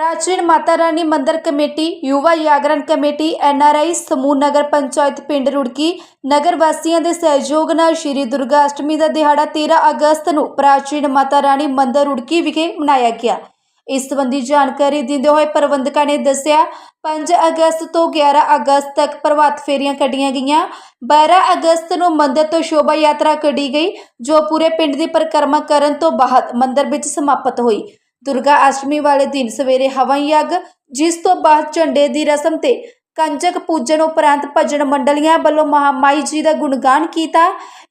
ਪ੍ਰਾਚੀਨ ਮਾਤਾ ਰਾਣੀ ਮੰਦਰ ਕਮੇਟੀ, ਯੁਵਾ ਜਾਗਰਣ ਕਮੇਟੀ ਐਨਆਰਆਈ ਸਮੂਹ ਨਗਰ ਪੰਚਾਇਤ ਪਿੰਡ ਰੁੜਕੀ ਨਗਰ ਵਾਸੀਆਂ ਦੇ ਸਹਿਯੋਗ ਨਾਲ ਸ਼੍ਰੀ ਦੁਰਗਾ ਅਸ਼ਟਮੀ ਦਾ ਦਿਹਾੜਾ 13 ਅਗਸਤ ਨੂੰ ਪ੍ਰਾਚੀਨ ਮਾਤਾ ਰਾਣੀ ਮੰਦਰ ਰੁੜਕੀ ਵਿਖੇ ਮਨਾਇਆ ਗਿਆ। ਇਸ ਸੰਬੰਧੀ ਜਾਣਕਾਰੀ ਦਿੰਦੇ ਹੋਏ ਪ੍ਰਬੰਧਕਾਂ ਨੇ ਦੱਸਿਆ 5 ਅਗਸਤ ਤੋਂ 11 ਅਗਸਤ ਤੱਕ ਪ੍ਰਭਾਤ ਫੇਰੀਆਂ ਕੱਢੀਆਂ ਗਈਆਂ। 12 ਅਗਸਤ ਨੂੰ ਮੰਦਰ ਤੋਂ ਸ਼ੋਭਾ ਯਾਤਰਾ ਕੱਢੀ ਗਈ, ਜੋ ਪੂਰੇ ਪਿੰਡ ਦੀ ਪਰਿਕਰਮਾ ਕਰਨ ਤੋਂ ਬਾਅਦ ਮੰਦਰ ਵਿੱਚ ਸਮਾਪਤ ਹੋਈ। ਦੁਰਗਾ ਅਸ਼ਟਮੀ ਵਾਲੇ ਦਿਨ ਸਵੇਰੇ ਹਵਨ ਯੱਗ ਜਿਸ ਤੋਂ ਬਾਅਦ ਝੰਡੇ ਦੀ ਰਸਮ ਤੇ ਕੰਜਕ ਪੂਜਨ ਉਪਰੰਤ ਭਜਨ ਮੰਡਲੀਆਂ ਵੱਲੋਂ ਮਹਾਮਾਈ ਜੀ ਦਾ ਗੁਣਗਾਨ ਕੀਤਾ।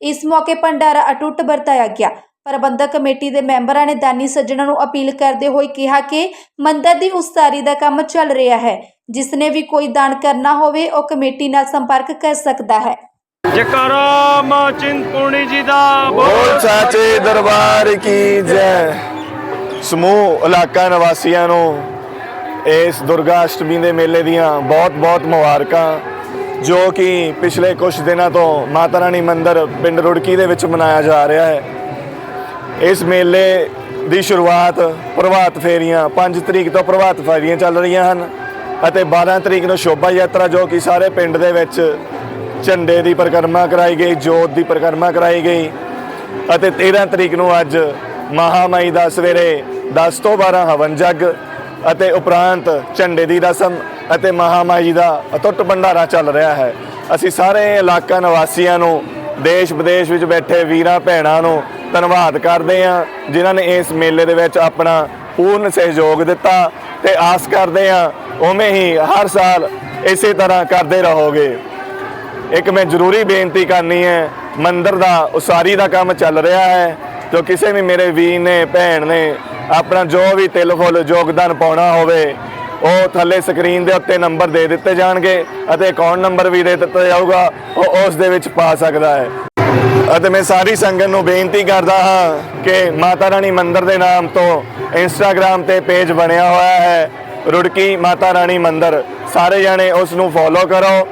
ਇਸ ਮੌਕੇ ਭੰਡਾਰਾ ਅਟੁੱਟ ਵਰਤਾਇਆ ਗਿਆ। ਪ੍ਰਬੰਧਕ ਕਮੇਟੀ ਦੇ ਮੈਂਬਰਾਂ ਨੇ ਦਾਨੀ ਸੱਜਣਾਂ ਨੂੰ ਅਪੀਲ ਕਰਦੇ ਹੋਏ ਕਿਹਾ ਕਿ ਮੰਦਰ ਦੀ ਉਸਾਰੀ ਦਾ ਕੰਮ ਚੱਲ ਰਿਹਾ ਹੈ। ਜਿਸ ਨੇ ਵੀ ਕੋਈ ਦਾਨ ਕਰਨਾ ਹੋਵੇ ਉਹ ਕਮੇਟੀ ਨਾਲ ਸੰਪਰਕ ਕਰ ਸਕਦਾ ਹੈ। ਜਕਾਰਾ ਮਾਂ ਚਿੰਤਪੁਰਨੀ ਜੀ ਦਾ ਬੋਲ ਸਾਚੇ ਦਰਬਾਰ ਕੀ ਜੈ। ਸਮੂਹ ਇਲਾਕਾ ਨਿਵਾਸੀਆਂ ਨੂੰ ਇਸ ਦੁਰਗਾ ਅਸ਼ਟਮੀ ਦੇ ਮੇਲੇ ਦੀਆਂ ਬਹੁਤ-ਬਹੁਤ ਮੁਬਾਰਕਾਂ, ਜੋ ਕਿ ਪਿਛਲੇ ਕੁਝ ਦਿਨਾਂ ਤੋਂ ਮਾਤਾ ਰਾਣੀ ਮੰਦਿਰ ਪਿੰਡ ਰੁੜਕੀ ਦੇ ਵਿੱਚ ਮਨਾਇਆ ਜਾ ਰਿਹਾ ਹੈ। ਇਸ ਮੇਲੇ ਦੀ ਸ਼ੁਰੂਆਤ ਪ੍ਰਭਾਤ ਫੇਰੀਆਂ 5 ਤਰੀਕ ਤੋਂ ਪ੍ਰਭਾਤ ਫੇਰੀਆਂ ਚੱਲ ਰਹੀਆਂ ਹਨ ਅਤੇ 12 ਤਰੀਕ ਨੂੰ ਸ਼ੋਭਾ ਯਾਤਰਾ, ਜੋ ਕਿ ਸਾਰੇ ਪਿੰਡ ਦੇ ਵਿੱਚ ਝੰਡੇ ਦੀ ਪਰਿਕਰਮਾ ਕਰਾਈ ਗਈ, ਜੋਤ ਦੀ ਪਰਿਕਰਮਾ ਕਰਾਈ ਗਈ ਅਤੇ 13 ਤਰੀਕ ਨੂੰ ਅੱਜ ਮਹਾਮਾਈ ਦਾ ਸਵੇਰੇ 10 ਤੋਂ 12 ਹਵਨ ਜਗ ਅਤੇ ਉਪਰੰਤ ਝੰਡੇ ਦੀ ਰਸਮ ਅਤੇ ਮਹਾਮਾਈ ਦਾ ਅਟੁੱਟ ਭੰਡਾਰਾ ਚੱਲ ਰਿਹਾ ਹੈ। ਅਸੀਂ ਸਾਰੇ ਇਲਾਕਾ ਨਿਵਾਸੀਆਂ ਨੂੰ, ਦੇਸ਼ ਵਿਦੇਸ਼ ਵਿੱਚ ਬੈਠੇ ਵੀਰਾਂ, ਭੈਣਾਂ ਨੂੰ ਧੰਨਵਾਦ ਕਰਦੇ ਹਾਂ, ਜਿਨ੍ਹਾਂ ਨੇ ਇਸ ਮੇਲੇ ਦੇ ਵਿੱਚ ਆਪਣਾ ਪੂਰਨ ਸਹਿਯੋਗ ਦਿੱਤਾ ਤੇ ਆਸ ਕਰਦੇ ਹਾਂ ਉਵੇਂ ਹੀ ਹਰ ਸਾਲ ਇਸੇ ਤਰ੍ਹਾਂ ਕਰਦੇ ਰਹੋਗੇ। ਇੱਕ ਮੈਂ ਜ਼ਰੂਰੀ ਬੇਨਤੀ ਕਰਨੀ ਹੈ, ਮੰਦਰ ਦਾ ਉਸਾਰੀ ਦਾ ਕੰਮ ਚੱਲ ਰਿਹਾ ਹੈ ਜੋ ਕਿਸੇ ਵੀ ਮੇਰੇ ਵੀਰ ਨੇ, ਭੈਣ ਨੇ ਆਪਣਾ ਜੋ ਵੀ ਤਿਲ ਫੁੱਲ, ਯੋਗਦਾਨ ਪਾਉਣਾ ਹੋਵੇ, ਉਹ ਥੱਲੇ ਸਕਰੀਨ ਦੇ ਉੱਤੇ ਨੰਬਰ ਦੇ ਦਿੱਤੇ ਜਾਣਗੇ ਅਤੇ ਅਕਾਊਂਟ ਨੰਬਰ ਵੀ ਦੇ ਦਿੱਤਾ ਜਾਊਗਾ, ਉਹ ਉਸ ਦੇ ਵਿੱਚ ਪਾ ਸਕਦਾ ਹੈ। ਅਤੇ ਮੈਂ ਸਾਰੀ ਸੰਗਤ ਨੂੰ ਬੇਨਤੀ ਕਰਦਾ ਹਾਂ ਕਿ ਮਾਤਾ ਰਾਣੀ ਮੰਦਿਰ ਦੇ ਨਾਮ ਤੋਂ ਇੰਸਟਾਗ੍ਰam ਤੇ ਪੇਜ ਬਣਿਆ ਹੋਇਆ ਹੈ, ਰੁੜਕੀ ਮਾਤਾ ਰਾਣੀ ਮੰਦਿਰ। ਸਾਰੇ ਜਾਣੇ ਉਸ ਨੂੰ ਫੋਲੋ ਕਰੋ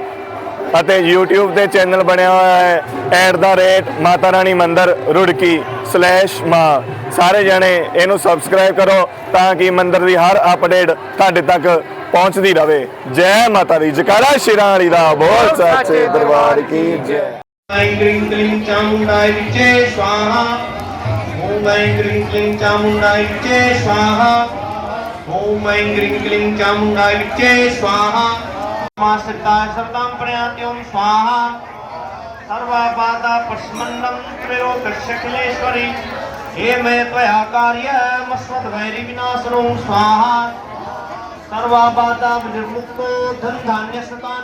ਅਤੇ YouTube ਤੇ ਚੈਨਲ ਬਣਿਆ ਹੋਇਆ ਹੈ ਰੇਟ ਮਾਤਾ ਰਾਣੀ ਮੰਦਿਰ ਰੁੜਕੀ ਸਲੈਸ਼ ਮਾਂ ਸਾਰੇ ਜਣੇ ਇਹਨੂੰ ਸਬਸਕ੍ਰਾਈਬ ਕਰੋ ਤਾਂ ਕਿ ਮੰਦਿਰ ਦੀ ਹਰ ਅਪਡੇਟ ਤੁਹਾਡੇ ਤੱਕ ਪਹੁੰਚਦੀ ਰਹੇ ਜੈ ਮਾਤਾ ਦੀ ਜਕਾਰਾ ਸ਼ਿਰਾਂ ਵਾਲੀ ਦਾ ਬੋਲ ਸੱਚੇ ਦਰਬਾਰ ਕੀ ਜੈ ऐं क्लीं क्लीं चामुण्डाय विचे स्वाहा ॐ ऐं क्लीं क्लीं चामुण्डाय विचे स्वाहा ॐ ऐं क्लीं क्लीं चामुण्डाय विचे स्वाहा मास्टर शरदां प्रयान्यों स्वाहा। सर्वापादा प्रस्मन्नं त्रयोदशखिलेश्वरी हे मे त्वया कार्यमस्मद्वैरिविनाशनं स्वाहा। सर्वापादा निर्मुक्तो धन धान्य सतान